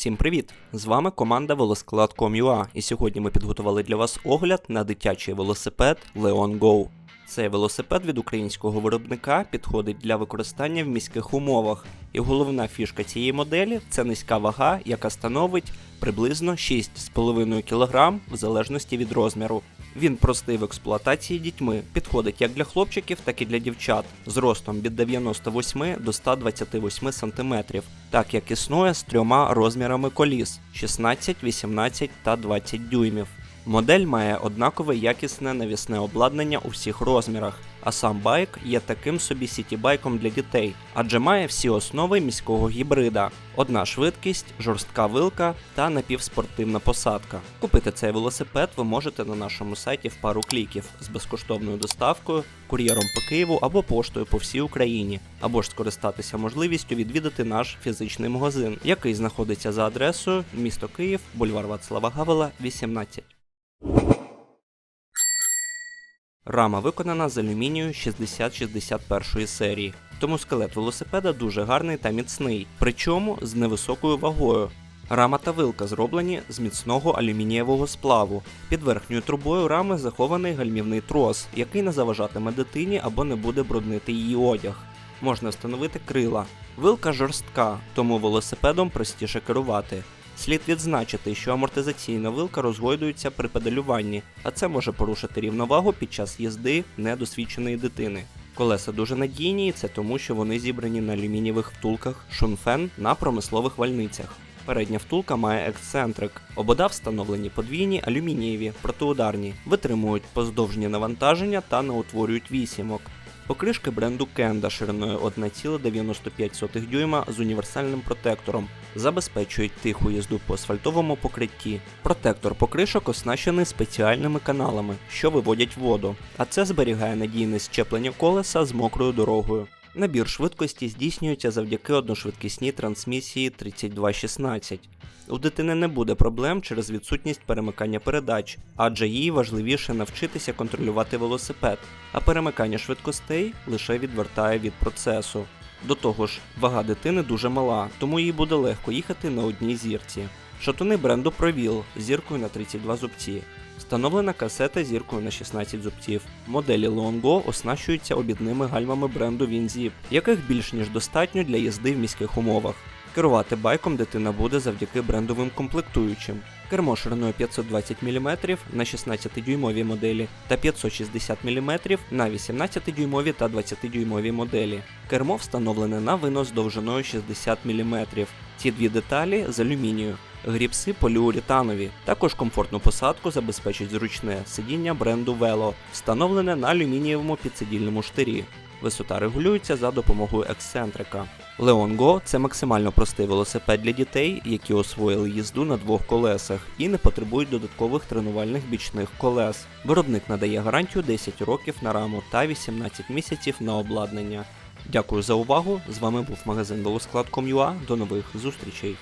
Всім привіт! З вами команда Велосклад.com.ua і сьогодні ми підготували для вас огляд на дитячий велосипед Leon Go. Цей велосипед від українського виробника підходить для використання в міських умовах, і головна фішка цієї моделі це низька вага, яка становить приблизно 6,5 кг в залежності від розміру. Він простий в експлуатації дітьми, підходить як для хлопчиків, так і для дівчат з ростом від 98 до 128 см, так як існує з трьома розмірами коліс 16, 18 та 20 дюймів. Модель має однакове якісне навісне обладнання у всіх розмірах, а сам байк є таким собі сітібайком для дітей, адже має всі основи міського гібрида: одна швидкість, жорстка вилка та напівспортивна посадка. Купити цей велосипед ви можете на нашому сайті в пару кліків з безкоштовною доставкою, кур'єром по Києву або поштою по всій Україні, або ж скористатися можливістю відвідати наш фізичний магазин, який знаходиться за адресою місто Київ, бульвар Вацлава Гавела, 18. Рама виконана з алюмінію 6061 серії, тому скелет велосипеда дуже гарний та міцний, причому з невисокою вагою. Рама та вилка зроблені з міцного алюмінієвого сплаву. Під верхньою трубою рами захований гальмівний трос, який не заважатиме дитині або не буде бруднити її одяг. Можна встановити крила. Вилка жорстка, тому велосипедом простіше керувати. Слід відзначити, що амортизаційна вилка розгойдується при педалюванні, а це може порушити рівновагу під час їзди недосвідченої дитини. Колеса дуже надійні, і це тому, що вони зібрані на алюмінієвих втулках Шунфен на промислових вальницях. Передня втулка має ексцентрик. Обода встановлені подвійні алюмінієві, протиударні, витримують поздовжні навантаження та не утворюють вісімок. Покришки бренду Kenda шириною 1,95 дюйма з універсальним протектором забезпечують тиху їзду по асфальтовому покритті. Протектор покришок оснащений спеціальними каналами, що виводять воду, а це зберігає надійне щеплення колеса з мокрою дорогою. Набір швидкості здійснюється завдяки одношвидкісній трансмісії 3216. У дитини не буде проблем через відсутність перемикання передач, адже їй важливіше навчитися контролювати велосипед, а перемикання швидкостей лише відвертає від процесу. До того ж, вага дитини дуже мала, тому їй буде легко їхати на одній зірці. Шатуни бренду Провіл зіркою на 32 зубці. Встановлена касета зіркою на 16 зубців. Моделі Leon Go оснащуються обідними гальмами бренду WinZip, яких більш ніж достатньо для їзди в міських умовах. Керувати байком дитина буде завдяки брендовим комплектуючим. Кермо шириною 520 мм на 16-дюймовій моделі та 560 мм на 18-дюймовій та 20-дюймовій моделі. Кермо встановлене на винос довжиною 60 мм. Ці дві деталі з алюмінію. Гріпси поліуретанові. Також комфортну посадку забезпечить зручне сидіння бренду Velo, встановлене на алюмінієвому підсидільному штирі. Висота регулюється за допомогою ексцентрика. Leon Go – це максимально простий велосипед для дітей, які освоїли їзду на двох колесах і не потребують додаткових тренувальних бічних колес. Виробник надає гарантію 10 років на раму та 18 місяців на обладнання. Дякую за увагу! З вами був магазин Велосклад.com.ua. До нових зустрічей!